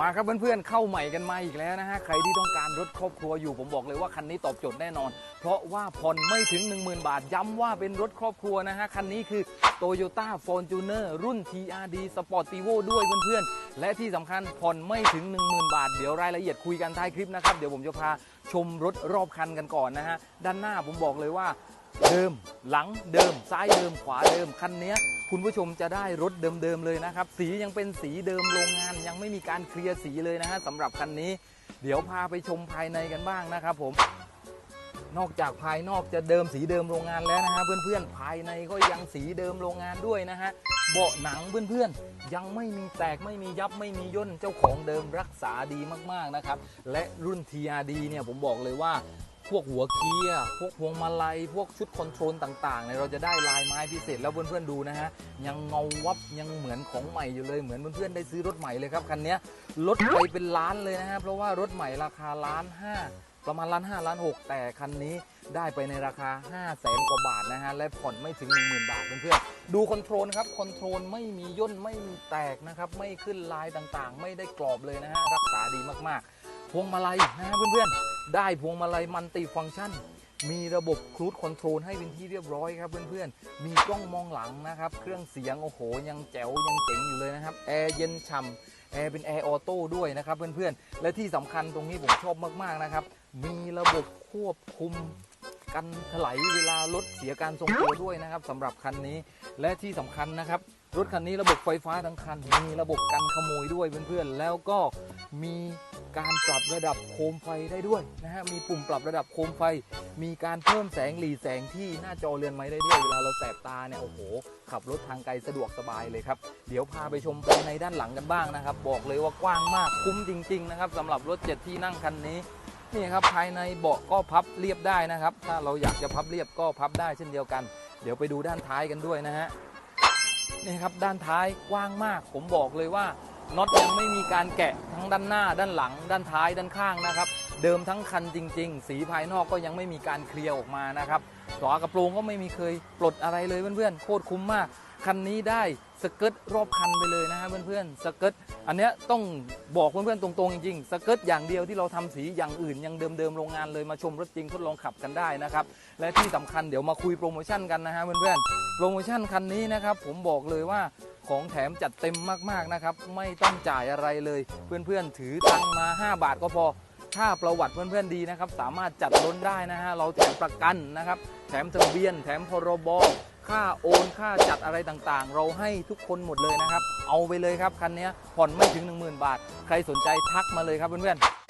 มาครับเพื่อนๆเข้าใหม่กันมาอีกแล้วนะฮะใครที่ต้องการรถครอบครัวอยู่ผมบอกเลยว่าคันนี้ตอบโจทย์แน่นอน เพราะว่าผ่อนไม่ถึง 10,000 บาท ย้ำว่าเป็นรถครอบครัวนะฮะคันนี้คือ Toyota Fortuner รุ่น TRD Sportivo ด้วยเพื่อนๆ และที่สำคัญผ่อนไม่ถึง 10,000 บาท เดี๋ยวรายละเอียดคุยกันท้ายคลิปนะครับ เดี๋ยวผมจะพาชมรถรอบคันกันก่อนนะฮะด้านหน้าผมบอกเลยว่า เดิม หลังเดิม ซ้ายเดิมขวาเดิมคันนี้คุณผู้ชมจะได้รถเดิมๆเลยนะครับ สียังเป็นสีเดิมโรงงาน ยังไม่มีการเคลียร์สีเลยนะฮะสำหรับคันนี้ เดี๋ยวพาไปชมภายในกันบ้างนะครับผมนอกจากภายนอกจะเดิมสีเดิมโรงงานแล้วนะฮะเพื่อนๆภายในก็ยังสีเดิมโรงงานด้วยนะฮะเบาะหนังเพื่อนๆ ยังไม่มีแตกไม่มียับไม่มีย่นเจ้าของเดิมรักษาดีมากๆนะครับ และรุ่น TRD เนี่ยผมบอกเลยว่า พวกหัวเกียร์พวกพวงมาลัย พวกชุดคอนโทรลต่างๆเนี่ยเราจะได้ลายไม้พิเศษแล้วเพื่อนๆดูนะฮะ ยังเงาวับยังเหมือนของใหม่อยู่เลยเหมือนเพื่อนๆได้ซื้อรถใหม่เลยครับคันนี้ยลดไปเป็นล้านเลยนะฮะเพราะว่ารถใหม่ราคาล้านห้าประมาณล้านห้าล้านหกแต่คันนี้ได้ไปในราคา 5 0 0แสนกว่าบาทนะฮะ และผ่อนไม่ถึง 10,000 บาทเพื่อนๆ ดูคอนโทรลครับ คอนโทรลไม่มีย่นไม่มีแตกนะครับ ไม่ขึ้นลายต่างๆ ไม่ได้กรอบเลยนะฮะ รักษาดีมากๆ พวงมาลัยนะฮะเพื่อนๆ ได้พวงมาลัยมันติฟังก์ชัน มีระบบครูดคอนโทรลให้เป็นที่เรียบร้อยครับเพื่อนๆ มีกล้องมองหลังนะครับ เครื่องเสียงโอ้โห ยังแจ๋วยังเจ๋งอยู่เลยนะครับ แอร์เย็นฉ่ำแอร์เป็นแอร์ออโต้ด้วยนะครับเพื่อนๆ และที่สำคัญตรงนี้ผมชอบมากๆนะครับ มีระบบควบคุมกันถลายเวลารถเสียการทรงตัวด้วยนะครับสำหรับคันนี้และที่สำคัญนะครับ รถคันนี้ระบบไฟฟ้าทั้งคัน มีระบบกันขโมยด้วยเพื่อนๆ แล้วก็มี การปรับระดับโคมไฟได้ด้วยนะฮะ มีปุ่มปรับระดับโคมไฟ มีการเพิ่มแสงหลีแสงที่หน้าจอเรือนไม้ได้ด้วยเวลาเราแสบตาเนี่ยโอ้โห ขับรถทางไกลสะดวกสบายเลยครับ เดี๋ยวพาไปชมภายในด้านหลังกันบ้างนะครับ บอกเลยว่ากว้างมากคุ้มจริง ๆ นะครับสำหรับรถเจ็ดที่นั่งคันนี้นี่ครับภายในเบาะก็พับเรียบได้นะครับ ถ้าเราอยากจะพับเรียบก็พับได้เช่นเดียวกัน เดี๋ยวไปดูด้านท้ายกันด้วยนะฮะนี่ครับด้านท้ายกว้างมาก ผมบอกเลยว่า น็อตยังไม่มีการแกะทั้งด้านหน้า ด้านหลัง ด้านท้ายด้านข้างนะครับ เดิมทั้งคันจริง ๆ สีภายนอกก็ยังไม่มีการเคลียร์ออกมานะครับฝากระโปรงก็ไม่มีเคยปลดอะไรเลยเพื่อนๆโคตรคุ้มมากคันนี้ได้สเกิร์ตรอบคันไปเลยนะฮะเพื่อนๆสเกิร์ตอันเนี้ยต้องบอกเพื่อนๆตรงๆจริงๆสเกิร์ตอย่างเดียวที่เราทำสีอย่างอื่นยังเดิมๆโรงงานเลยมาชมรถจริงทดลองขับกันได้นะครับและที่สำคัญเดี๋ยวมาคุยโปรโมชั่นกันนะฮะเพื่อนๆโปรโมชั่นคันนี้นะครับผมบอกเลยว่า ของแถมจัดเต็มมากๆนะครับ ไม่ต้องจ่ายอะไรเลย เพื่อนๆถือตังมา 5 บาทก็พอ ถ้าประวัติเพื่อนๆดีนะครับ สามารถจัดล้นได้นะฮะเราแถมประกันนะครับ แถมทะเบียน แถมพรบค่าโอนค่าจัดอะไรต่างๆ เราให้ทุกคนหมดเลยนะครับ เอาไปเลยครับคันนี้ผ่อนไม่ถึง 10,000 บาท ใครสนใจทักมาเลยครับเพื่อนๆ